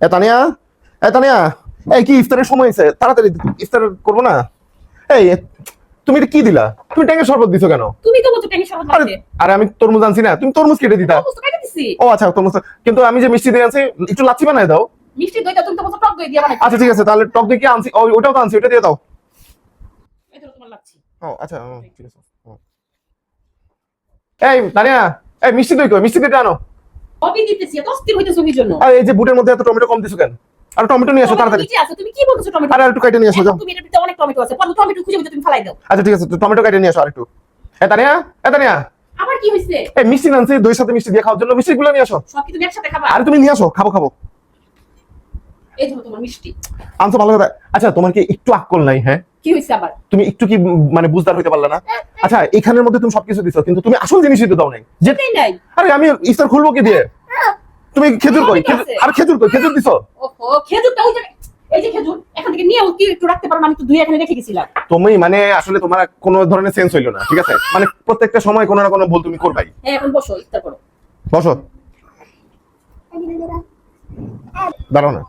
এ তানিয়া এ তানিয়া এই কি ইফতারের সময় হয়েছে? তাড়াতাড়ি ইফতার করব না? এই তুমি এটা কি দিলা? তুমি ট্যাঙ্কের শরবত দিছো কেন? তুমি তো বলছো আরে আরে আমি তরমুজ আনছি না। তুমি তরমুজ কেটে দিতা। ও আচ্ছা তরমুজ। কিন্তু আমি যে মিষ্টি দিয়ে আনছি একটু লাচ্ছি বানায় দাও। মিষ্টি দইটা তুমি তো বলছো টক দই দিয়ে বানাই আচ্ছা ঠিক আছে তাহলে টক দিয়ে কি আনছি? ওটাও তো আনছি ওটা দিয়ে দাও। এটা তোমার লাগছে ও আচ্ছা ঠিক আছে। এই তানিয়া এই মিষ্টি দই কই? মিষ্টি দইটা আনো। কবি দিতেছি? এত অস্থির হইতেছো কি জন্য? আর এই যে বুটের মধ্যে এত টমেটো কম দিছো কেন? আর টমেটো নিয়ে আসো তাড়াতাড়ি। তুমি কি বলছো টমেটো? আর একটু কেটে নিয়ে আসো যাও। তুমি এটার অনেক টমেটো আছে। পরে টমেটো খুঁজে খুঁজে তুমি ফেলাই দাও। আচ্ছা ঠিক আছে টমেটো কেটে নিয়ে আসো আরেকটু। এ তানিয়া এ তানিয়া। আবার কি হইছে? এই মিষ্টি আনছি দইয়ের সাথে মিষ্টি দিয়ে খাওয়ার জন্য মিষ্টি নিয়ে আসো। সব কি তুমি একসাথে খাবা? আরে তুমি নিয়ে আসো খাব খাব। এই ধরো তোমার মিষ্টি। আনছো ভালো কথা। আচ্ছা তোমার কি একটু আকল নাই হ্যাঁ? কি হইছে আবার? তুমি একটু কি মানে বুঝদার হইতে পারলে না? আচ্ছা এখানের মধ্যে তুমি সবকিছু দিছো কিন্তু তুমি আসল জিনিসই তো দাও নাই। আরে আমি ইফতার খুলবো কি দিয়ে? তুমি খেজুর কই? খেজুর-। আর খেজুর কই? খেজুর দিছো? ওহো খেজুরটা ওই এই যে খেজুর এখান থেকে নিয়ে কি একটু রাখতে পারো আমি তো দুই এখানে রেখে গেছিলাম। তুমি মানে আসলে তোমার কোনো ধরনের সেন্স হইল না ঠিক আছে? মানে প্রত্যেকটা সময় কোনো না কোনো ভুল তুমি করবাই। হ্যাঁ এখন বসো ইফতার করো। বসো। দাঁড়াও না।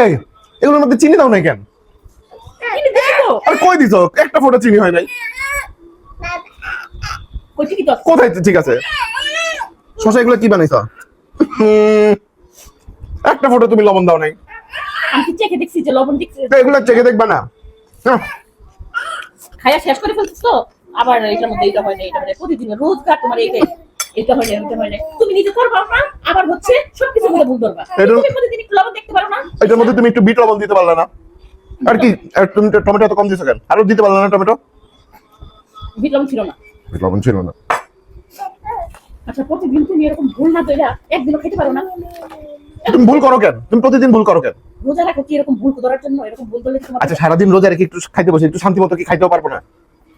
এই এগুলোর মধ্যে চিনি দাও নাই কেন? আর কই দিছো? একটা ফোঁটা চিনি হয় নাই। তো। কোথায়? ঠিক আছে। শশা এগুলো কি বানাইছো? একটা ফোঁটা তুমি লবণ দাও নাই। আমি চেখে দেখছি যে লবণ দেখছি তো এগুলো চেখে দেখবা না। হ্যাঁ, শেষ করে ফেলছো আবার এটার মধ্যে এটা হয় না এটা হয় প্রতিদিন রোজগার তোমার এইটাই। এটা হয় না এটা হয় না। তুমি নিজে করবা না আবার হচ্ছে সবকিছু মধ্যে ভুল করবা তুমি প্রতিদিন একটু লবণ দেখতে পারো না? এটার মধ্যে তুমি একটু বিট লবণ দিতে পারলে না। আর কি আর তুমি টমেটো এত কম দিছো কেন? আরও দিতে পারলে না টমেটো? বিট লবণ ছিল না। লবণ ছিল না। আচ্ছা প্রতিদিন তুমি এরকম ভুল না তৈরা একদিনও খেতে পারো না? তুমি ভুল করো কেন? তুমি প্রতিদিন ভুল করো কেন? রোজা রাখো কি এরকম ভুল করার জন্য? এরকম ভুল করলে তোমার আচ্ছা সারাদিন রোজা রেখে একটু খাইতে বসে একটু শান্তি মতো কি খাইতেও পারব না?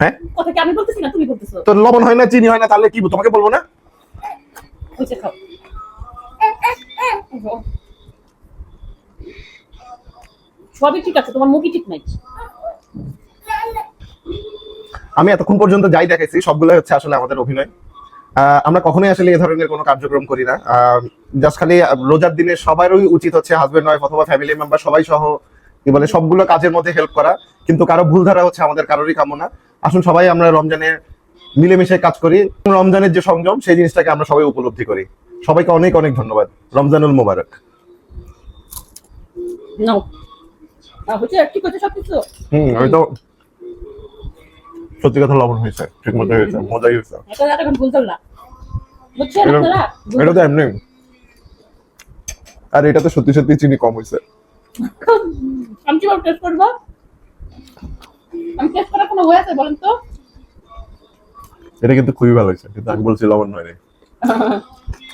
হ্যাঁ? কথা কি আমি বলতেছি না? তুমি বলতেছো। তো লবণ হয় না চিনি হয় না তাহলে কি তোমাকে বলব না? হয়েছে খাও। সবই ঠিক আছে তোমার মুখই ঠিক নাই। আমি এতক্ষণ পর্যন্ত যাই দেখেছি সবগুলো হচ্ছে আসলে আমাদের অভিনয়। আমরা কখনোই আসলে এই ধরনের কোনো কার্যক্রম করি না। জাস্ট খালি রোজার দিনে সবারই উচিত হচ্ছে হাজবেন্ড ওয়াইফ অথবা ফ্যামিলি মেম্বার সবাই সহ কি বলে সবগুলো কাজের মধ্যে হেল্প করা। কিন্তু কারও ভুল ধারা হচ্ছে আমাদের কারোরই কামনা। আসুন সবাই আমরা রমজানে মিলেমিশে কাজ করি। রমজানের যে সংযম সেই জিনিসটাকে আমরা সবাই উপলব্ধি করি। সবাইকে অনেক অনেক ধন্যবাদ। রমজানুল মোবারক। হুম আমি তো সত্যি কথা লবণ হয়েছে ঠিক মতো হয়েছে মজাই হয়েছে। এটা তো এমনি। আর এটা তো সত্যি সত্যি চিনি কম হয়েছে। আমি কীভাবে টেস্ট করব? আমি টেস্ট করার কোনো ওয়ে আছে বলেন তো? এটা কিন্তু খুবই ভালো হয়েছে কিন্তু আমি বলছি লবণ নয় রে